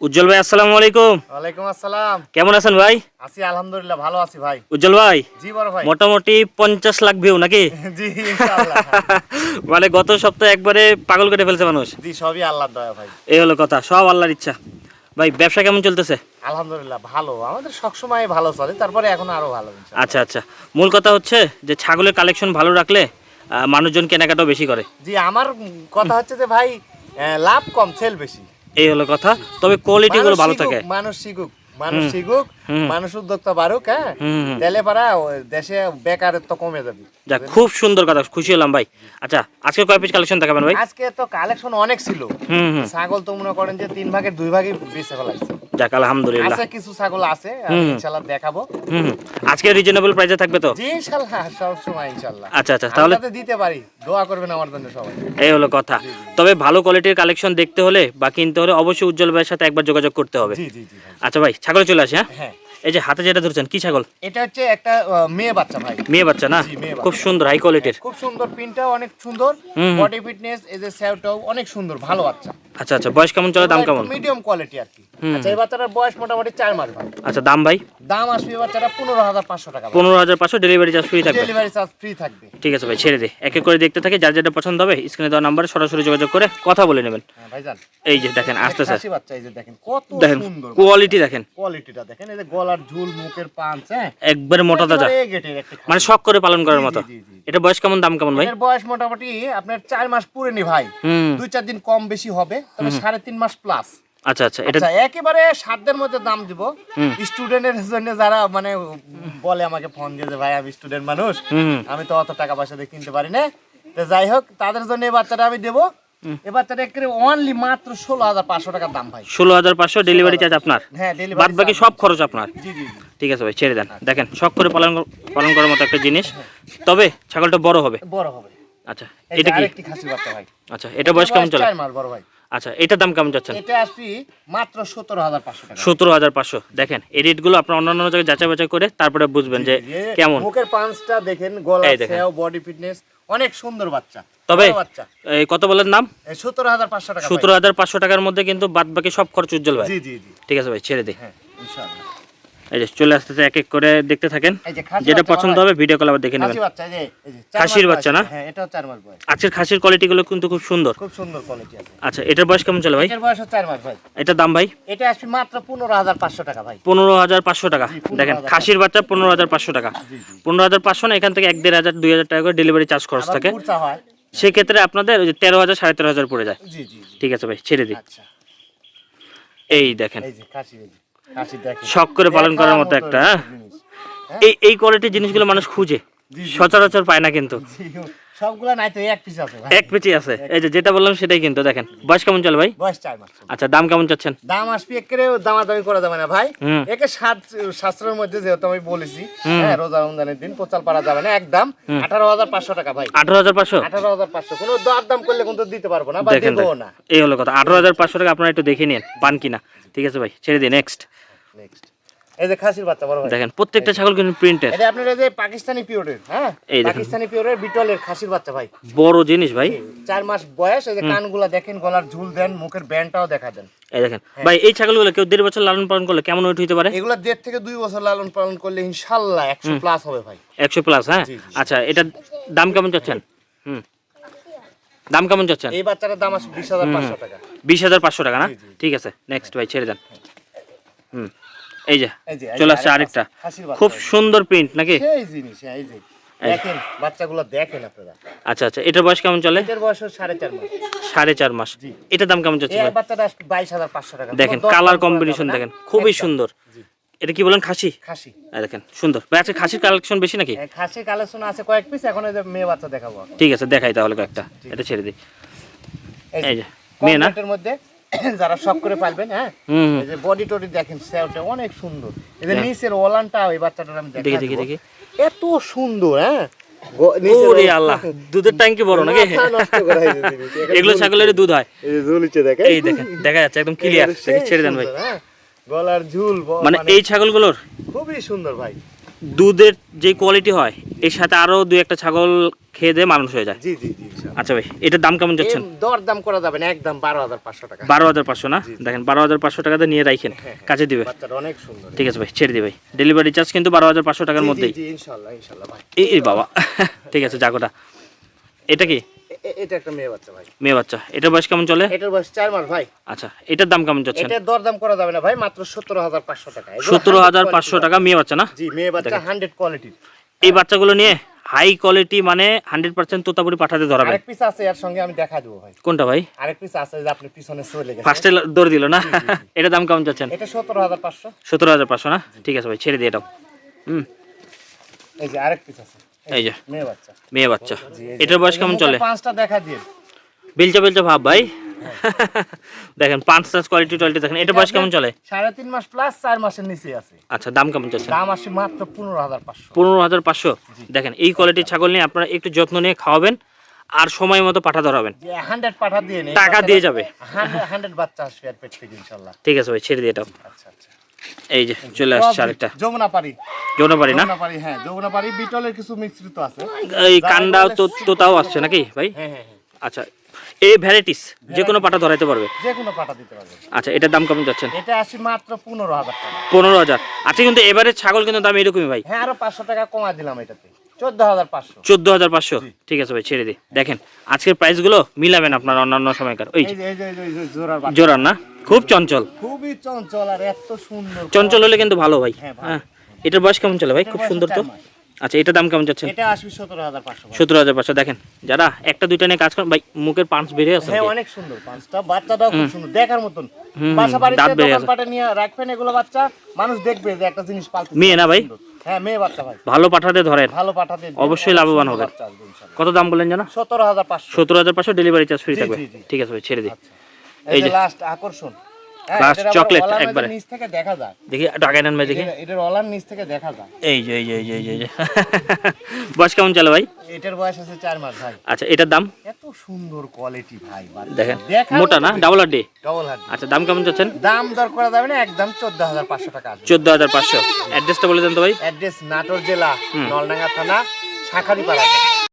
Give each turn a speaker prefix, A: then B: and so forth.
A: উজ্জ্বল ভাই আসসালামু আলাইকুম।
B: ওয়ালাইকুম আসসালাম।
A: কেমন আছেন ভাই?
B: আছি আলহামদুলিল্লাহ ভালো আছি ভাই।
A: উজ্জ্বল ভাই
B: জি বড় ভাই।
A: মোটামুটি পঞ্চাশ লাখ ভিউ নাকি?
B: জি ইনশাআল্লাহ।
A: মানে গত সপ্তাহে একবারে পাগল করে ফেলছে মানুষ।
B: জি সবই আল্লাহর দয়া ভাই।
A: এই হলো কথা সব আল্লাহর ইচ্ছা। ভাই ব্যবসা কেমন চলতেছে?
B: আলহামদুলিল্লাহ ভালো। আমাদের সবসময় ভালো চলে তারপরে এখন আরও ভালো।
A: আচ্ছা আচ্ছা। মূল কথা হচ্ছে যে ছাগলের কালেকশন ভালো রাখলে মানুষজন কেনাকাটাও বেশি করে।
B: জি আমার কথা হচ্ছে যে ভাই লাভ কম সেল বেশি।
A: এই হলো কথা। তবে কোয়ালিটি গুলো ভালো থাকে।
B: মানুষ শিখুক মানুষ শিখুক মানুষ উদ্যোক্তা বাড়ুক হ্যাঁ? পারা দেশে বেকারত্ব কমে যাবে।
A: যাক খুব সুন্দর কথা খুশি হলাম ভাই। আচ্ছা আজকে কয় পিস কালেকশন দেখাবেন ভাই?
B: আজকে তো কালেকশন অনেক ছিল। ছাগল তো মনে করেন যে তিন ভাগের দুই ভাগই বেঁচে ফেলাইছে।
A: যাক আলহামদুলিল্লাহ।
B: আছে কিছু ছাগল আছে ইনশাআল্লাহ দেখাবো।
A: হুম। আজকে রিজনেবল প্রাইসে থাকবে তো?
B: জি ইনশাল্লাহ সব সময় ইনশাআল্লাহ।
A: আচ্ছা আচ্ছা তাহলে
B: তাহলে দিতে পারি দোয়া করবেন আমার জন্য সবাই।
A: এই হলো কথা। তবে ভালো কোয়ালিটির কালেকশন দেখতে হলে বা কিনতে হলে অবশ্যই উজ্জ্বল ভাইয়ের সাথে একবার যোগাযোগ করতে হবে।
B: জি জি জি
A: আচ্ছা ভাই ছাগল চলে আসে হ্যাঁ?
B: হ্যাঁ।
A: এই যে হাতে যেটা ধরছেন কি ছাগল?
B: এটা হচ্ছে একটা মেয়ে বাচ্চা ভাই।
A: মেয়ে বাচ্চা না। খুব সুন্দর হাই কোয়ালিটির
B: খুব সুন্দর প্রিন্টটাও অনেক সুন্দর। বডি ফিটনেস এই যে স্যাওটাও অনেক সুন্দর ভালো বাচ্চা।
A: আচ্ছা আচ্ছা বয়স কেমন চলে? দাম কেমন?
B: মিডিয়াম কোয়ালিটি আর কি। আচ্ছা এই বাচ্চাটার বয়স মোটামুটি চার মাস ভাই।
A: আচ্ছা দাম ভাই?
B: দাম আসবে বাচ্চাটা পনেরো হাজার পাঁচশো টাকা
A: পনেরো হাজার পাঁচশো ডেলিভারি চার্জ ফ্রি থাকবে।
B: ডেলিভারি চার্জ ফ্রি থাকবে।
A: ঠিক আছে ভাই ছেড়ে দে। এক এক করে দেখতে থাকি যার যেটা পছন্দ হবে স্ক্রিনে দেওয়া নাম্বারে সরাসরি যোগাযোগ করে কথা বলে নেবেন।
B: হ্যাঁ ভাইজান।
A: এই যে দেখেন আসতে
B: খাসি বাচ্চা এই যে দেখেন কত
A: দেখেন
B: সুন্দর
A: কোয়ালিটি দেখেন।
B: কোয়ালিটিটা দেখেন এই যে গলার ঝুল মুখের হ্যাঁ?
A: একবারে মোটা
B: খাসি।
A: মানে শখ করে পালন করার মতো। এটা বয়স কেমন দাম কেমন ভাই?
B: এর বয়স মোটামুটি আপনার চার মাস পুরেনি ভাই। দুই চার দিন কম বেশি হবে তবে সাড়ে তিন মাস প্লাস
A: আচ্ছা আচ্ছা এটা
B: আচ্ছা একেবারে সাধ্যের মধ্যে দাম দিব। স্টুডেন্টের জন্য যারা মানে বলে আমাকে ফোন দিয়ে যে ভাই আমি স্টুডেন্ট মানুষ। আমি তো অত টাকা পয়সা দিয়ে কিনতে পারি না। তো যাই হোক তাদের জন্য এই বাচ্চাটা আমি দেবো। এই বাচ্চাটা একেবারে অনলি মাত্র ষোলো হাজার পাঁচশো টাকার দাম ভাই।
A: ষোলো হাজার পাঁচশো ডেলিভারি চার্জ আপনার।
B: হ্যাঁ
A: বাদ বাকি সব খরচ আপনার।
B: জি জি
A: ঠিক আছে ভাই ছেড়ে দেন। দেখেন শখ করে পালন পালন করার মতো একটা জিনিস। তবে ছাগলটা বড় হবে।
B: বড় হবে।
A: আচ্ছা এটা কি?
B: আরেকটি খাসি বাচ্চা ভাই।
A: আচ্ছা এটা বয়স কেমন চলে?
B: চার মাস বড় ভাই।
A: আচ্ছা এটার দাম কেমন যাচ্ছেন?
B: এটা আসবি মাত্র সতেরো হাজার পাঁচশো টাকা।
A: সতেরো হাজার পাঁচশো। দেখেন এই রেটগুলো আপনার অন্যান্য জায়গায় যাচাই বাছাই করে তারপরে বুঝবেন যে কেমন।
B: মুখের পাঁচটা দেখেন গলা বডি ফিটনেস অনেক সুন্দর বাচ্চা
A: তবে কত বলেন নাম?
B: সতেরো হাজার পাঁচশো টাকা
A: সতেরো হাজার পাঁচশো টাকার মধ্যে কিন্তু বাদ বাকি সব খরচ উজ্জ্বল ভাই।
B: ভাই। জি জি জি।
A: ঠিক আছে ভাই ছেড়ে দিই
B: হ্যাঁ ইনশাআল্লাহ।
A: এই যে চলে আসতেছে এক এক করে দেখতে থাকেন। যেটা পছন্দ হবে ভিডিও কল আবার দেখে নেবেন। খাসির বাচ্চা না?
B: হ্যাঁ এটাও চার মাস বয়স।
A: আজকের খাসির কোয়ালিটিগুলো কিন্তু খুব সুন্দর।
B: খুব সুন্দর কোয়ালিটি আছে।
A: আচ্ছা এটার বয়স কেমন চলে ভাই?
B: এটার বয়স হচ্ছে চার মাস ভাই।
A: এটার দাম ভাই?
B: এটা আসবে মাত্র পনেরো হাজার পাঁচশো টাকা ভাই।
A: পনেরো হাজার পাঁচশো টাকা। দেখেন খাসির বাচ্চা পনেরো হাজার পাঁচশো টাকা।
B: জি জি।
A: পনেরো হাজার পাঁচশো না এখান থেকে এক দেড় হাজার দুই হাজার টাকা করে ডেলিভারি চার্জ খরচ থাকে। সেক্ষেত্রে আপনাদের ওই যে তেরো হাজার সাড়ে তেরো হাজার পড়ে যায়।
B: জি জি জি।
A: ঠিক আছে ভাই ছেড়ে দিই।
B: আচ্ছা।
A: এই দেখেন।
B: এই যে খাসি এই যে। খাসি দেখেন
A: শখ করে পালন করার মতো একটা হ্যাঁ? এই এই কোয়ালিটির জিনিসগুলো মানুষ খুঁজে। সচরাচর পায় না কিন্তু।
B: সবগুলা নাই তো এক পিস আছে
A: এক পেঁচে আছে। এই যে যেটা বললাম সেটাই কিন্তু দেখেন। বয়স কেমন চলে ভাই?
B: বয়স চার মাস
A: আচ্ছা দাম কেমন চাচ্ছেন?
B: দাম আসবে একেবারে দামাদামি করা যাবে না ভাই। একে সাত শাস্ত্রের মধ্যে যেহেতু আমি বলেছি। হ্যাঁ রোজা রমজানের দিন পারা যাবে না একদম আঠারো হাজার পাঁচশো টাকা ভাই।
A: আঠারো হাজার পাঁচশো?
B: আঠারো হাজার পাঁচশো। কোনো দর দাম করলে কিন্তু দিতে পারব না বা
A: দেখেন
B: দেবো না।
A: এই হলো কথা। আঠারো হাজার পাঁচশো টাকা আপনারা একটু দেখে নিন পান কিনা। ঠিক আছে ভাই ছেড়ে দিন নেক্সট
B: নেক্সট এই যে খাসির বাচ্চা বড় ভাই।
A: দেখেন প্রত্যেকটা ছাগল কিন্তু প্রিন্টের
B: এটা আপনার এই যে পাকিস্তানি পিওরের হ্যাঁ?
A: এই
B: পাকিস্তানি পিওরের বিটলের খাসির বাচ্চা ভাই।
A: বড় জিনিস ভাই।
B: চার মাস বয়স এই যে কানগুলা দেখেন গলার ঝুল দেন মুখের ব্যান্ডটাও দেখা দেন।
A: এই দেখেন। ভাই এই ছাগলগুলো কেউ দেড় বছর লালন পালন করলে কেমন ওয়েট হইতে পারে?
B: এগুলো দেড় থেকে দুই বছর লালন পালন করলে ইনশাল্লাহ একশো প্লাস হবে ভাই।
A: একশো প্লাস হ্যাঁ। আচ্ছা এটার দাম কেমন চাচ্ছেন? হুম। দাম কেমন চাচ্ছেন?
B: এই বাচ্চাটার দাম আছে বিশ হাজার পাঁচশো টাকা।
A: বিশ হাজার পাঁচশো টাকা না। ঠিক আছে নেক্সট ভাই ছেড়ে দেন। হুম। এই যে চলে আসছে আরেকটা খুব সুন্দর প্রিন্ট নাকি?
B: সেই জিনিস এই যে। দেখেন বাচ্চাগুলো দেখেন আপনারা।
A: আচ্ছা আচ্ছা এটার বয়স কেমন চলে?
B: এটার বয়স সাড়ে চার মাস।
A: সাড়ে চার মাস। এটার দাম কেমন চাচ্ছে
B: বাচ্চাটা বাইশ হাজার পাঁচশো টাকা।
A: দেখেন কালার কম্বিনেশন দেখেন খুবই সুন্দর। এটা কি বলেন খাসি?
B: খাসি।
A: দেখেন সুন্দর। ভাই আজকে খাসির কালেকশন বেশি নাকি?
B: খাসির কালেকশন আছে কয়েক পিস এখন এই যে মেয়ে বাচ্চা দেখাবো।
A: ঠিক আছে দেখাই তাহলে কয়েকটা। এটা ছেড়ে দিই।
B: এই যে
A: মেয়ে না?
B: মধ্যে যারা শখ করে পালবেন হ্যাঁ। এই যে বডি টডি দেখেন স্যাওটা অনেক সুন্দর। এই যে
A: হ্যাঁ।
B: নিচের ওলানটা ওই বাচ্চাটার আমি
A: দেখি
B: দেখি
A: দেখি।
B: এত সুন্দর হ্যাঁ?
A: ওরে আল্লাহ দুধের ট্যাঙ্কি বড় নাকি? এগুলো। ছাগলের দুধ হয়।
B: এই দেখেন।
A: দেখা যাচ্ছে একদম ক্লিয়ার ছেড়ে দেন ভাই।
B: হ্যাঁ। গলার ঝুল
A: মানে এই ছাগলগুলোর?
B: খুবই সুন্দর ভাই।
A: দুধের যে কোয়ালিটি হয় এর সাথে আরও দুই একটা ছাগল খেয়ে দিয়ে মানুষ হয়ে যায়।
B: জি জি জি
A: আচ্ছা ভাই এটার দাম কেমন যাচ্ছেন?
B: দর দাম করা যাবে না একদম বারো হাজার পাঁচশো টাকা।
A: বারো হাজার পাঁচশো না। দেখেন বারো হাজার পাঁচশো টাকাতে নিয়ে রাখেন
B: হ্যাঁ,
A: কাছে দিবে।
B: অনেক সুন্দর।
A: ঠিক আছে ভাই ছেড়ে ভাই। ডেলিভারি চার্জ কিন্তু বারো হাজার পাঁচশো টাকার মধ্যেই।
B: ইনশাল্লাহ ইনশাল্লাহ ভাই।
A: এই বাবা ঠিক আছে জাগোটা। এটা কি?
B: এটা একটা মেয়ে বাচ্চা ভাই।
A: মেয়ে বাচ্চা। এটার বয়স কেমন চলে?
B: এটার বয়স চার মাস ভাই।
A: আচ্ছা এটার দাম কেমন যাচ্ছেন?
B: এটা দর দাম করা যাবে না ভাই মাত্র সতেরো হাজার পাঁচশো টাকা। এগুলো
A: সতেরো
B: 100
A: হাজার পাঁচশো টাকা মেয়ে বাচ্চা না?
B: জি মেয়ে বাচ্চা হান্ড্রেড কোয়ালিটির
A: এই বাচ্চাগুলো নিয়ে হাই কোয়ালিটি মানে হান্ড্রেড পার্সেন্ট তোতাপুরি পাঠাতে ধরাবেন।
B: আরেক পিস আছে এর সঙ্গে আমি দেখা দেবো ভাই।
A: কোনটা ভাই?
B: আরেক পিস আছে যে আপনি পিছনে চলে গেছে
A: ফার্স্টে দৌড় দিল না? এটার দাম কেমন যাচ্ছেন
B: এটা সতেরো হাজার পাঁচশো।
A: সতেরো হাজার পাঁচশো না? ঠিক আছে ভাই ছেড়ে দিয়ে এটাও হুম।
B: এই যে আরেক পিস আছে।
A: এই যে।
B: মেয়ে বাচ্চা।
A: মেয়ে বাচ্চা। এটার বয়স কেমন চলে?
B: পাঁচটা দেখা দিয়ে।
A: বেলচা বেলচা ভাব ভাই। দেখেন পাঁচ টাচ কোয়ালিটি টোয়ালিটি দেখেন এটা বয়স কেমন চলে?
B: সাড়ে তিন মাস প্লাস চার মাসের নিচে আছে।
A: আচ্ছা দাম কেমন চলছে?
B: দাম আসে মাত্র পনেরো হাজার পাঁচশো।
A: পনেরো হাজার পাঁচশো? দেখেন এই কোয়ালিটির ছাগল নিয়ে আপনারা একটু যত্ন নিয়ে খাওয়াবেন আর সময় মতো পাঠা ধরাবেন।
B: হান্ড্রেড পাঠা দিয়ে নেই
A: টাকা দিয়ে যাবে।
B: হান্ড্রেড বাচ্চা আসবে আর পেট থেকে ইনশাল্লাহ।
A: ঠিক আছে ভাই ছেড়ে দিয়ে এটাও
B: আচ্ছা আচ্ছা।
A: এই যে চলে আসছে আরেকটা।
B: যমুনা পারি
A: যৌন পারি না?
B: যমুনা পারি হ্যাঁ যমুনা পারি বিটলের কিছু মিশ্রিত আছে।
A: এই কান্ডাও তো তোতাও আসছে নাকি ভাই?
B: হ্যাঁ হ্যাঁ হ্যাঁ।
A: আচ্ছা এই ভ্যারাইটিস যে কোনো পাটা ধরাইতে পারবে?
B: যে কোনো পাঠা দিতে পারবে।
A: আচ্ছা এটার দাম কেমন যাচ্ছেন?
B: এটা আসি মাত্র পনেরো হাজার টাকা।
A: পনেরো হাজার। আচ্ছা কিন্তু এবারে ছাগল কিন্তু দাম এরকমই ভাই।
B: হ্যাঁ আরও পাঁচশো টাকা কমা দিলাম এটাতে। চোদ্দ হাজার পাঁচশো।
A: ঠিক আছে ভাই ছেড়ে দিই দেখেন আজকের প্রাইসগুলো মিলাবেন আপনার অন্যান্য সময়কার। ওই। জোরান না? খুব চঞ্চল।
B: খুবই চঞ্চল আর এত সুন্দর
A: চঞ্চল হলে কিন্তু ভালো ভাই।
B: হ্যাঁ,
A: হ্যাঁ এটার বয়স কেমন চলে ভাই? খুব সুন্দর তো। আচ্ছা এটার দাম কেমন যাচ্ছেন
B: এটা আসবে সতেরো হাজার পাঁচশো
A: সতেরো হাজার পাঁচশো। দেখেন যারা একটা দুইটা নিয়ে কাজ করেন ভাই মুখের পাঁচ বেরিয়ে আছে
B: হ্যাঁ অনেক সুন্দর পাঁচটা বাচ্চাটাও খুব সুন্দর দেখার মতন। বাসা বাড়িতে। নিয়ে রাখবেন এগুলো বাচ্চা। মানুষ দেখবে যে একটা জিনিস পালতে
A: মেয়ে না ভাই?
B: হ্যাঁ মেয়ে বাচ্চা ভাই।
A: ভালো পাঠাতে ধরেন।
B: ভালো পাঠাতে
A: অবশ্যই লাভবান হবে। কত দাম বললেন জানা?
B: সতেরো হাজার পাঁচশো।
A: সতেরো হাজার পাঁচশো ডেলিভারি চার্জ ফ্রি থাকবে। ঠিক আছে ভাই ছেড়ে দিই।
B: এই
A: এই
B: যে। লাস্ট আকর্ষণ। হ্যাঁ, আবার
A: chocolate
B: অলার
A: একবারে।
B: নিচ থেকে দেখা যায়
A: দেখি একটু আগে নেন ভাই দেখি।
B: এটার- অলার নিচ থেকে দেখা যায়
A: এই যে এই যে এই যে এই যে, বয়স কেমন চলে ভাই?
B: এটার বয়স আছে মাস ভাই।
A: আচ্ছা এটার দাম?
B: এত সুন্দর কোয়ালিটি ভাই
A: দেখেন মোটা না? ডাবল হাড্ডি?
B: ডবল হার্ড
A: আচ্ছা দাম কেমন চাচ্ছেন?
B: দাম দর করা যাবে না একদম চোদ্দ হাজার পাঁচশো টাকা আসবে
A: চোদ্দ হাজার পাঁচশো। অ্যাড্রেসটা বলে দেন তো ভাই।
B: অ্যাড্রেস নাটোর জেলা। নলডাঙ্গা থানা শাখারিপাড়া।